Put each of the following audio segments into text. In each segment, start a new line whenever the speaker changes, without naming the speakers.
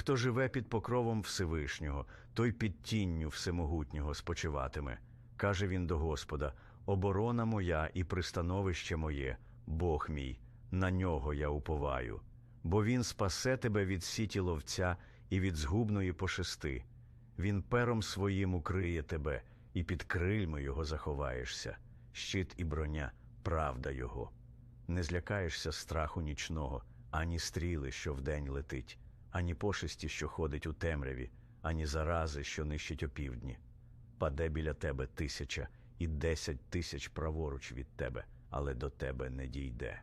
Хто живе під покровом Всевишнього, той під тінню Всемогутнього спочиватиме. Каже він до Господа: Оборона моя і пристановище моє, Бог мій, на нього я уповаю. Бо він спасе тебе від сіті ловця і від згубної пошести. Він пером своїм укриє тебе, і під крильми його заховаєшся. Щит і броня, правда його. Не злякаєшся страху нічного, ані стріли, що вдень летить, ані пошесті, що ходить у темряві, ані зарази, що нищить опівдні. Паде біля тебе тисяча і десять тисяч праворуч від тебе, але до тебе не дійде.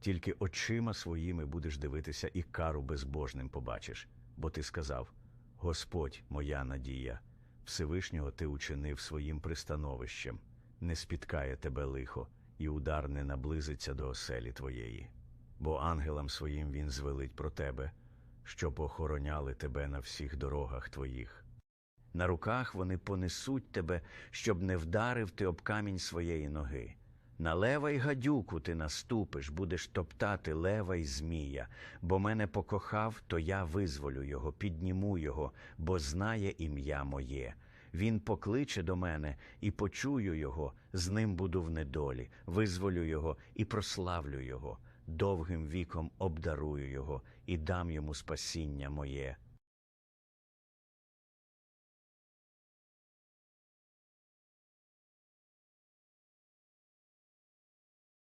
Тільки очима своїми будеш дивитися і кару безбожним побачиш, бо ти сказав: Господь, моя надія, Всевишнього ти учинив своїм пристановищем, не спіткає тебе лихо, і удар не наблизиться до оселі твоєї. Бо ангелам своїм він звелить про тебе, щоб охороняли тебе на всіх дорогах твоїх. На руках вони понесуть тебе, щоб не вдарив ти об камінь своєї ноги. На лева й гадюку ти наступиш, будеш топтати лева й змія, бо мене покохав, то я визволю його, підніму його, бо знає ім'я моє. Він покличе до мене і почую його, з ним буду в недолі, визволю його і прославлю його, довгим віком обдарую його і дам йому спасіння моє.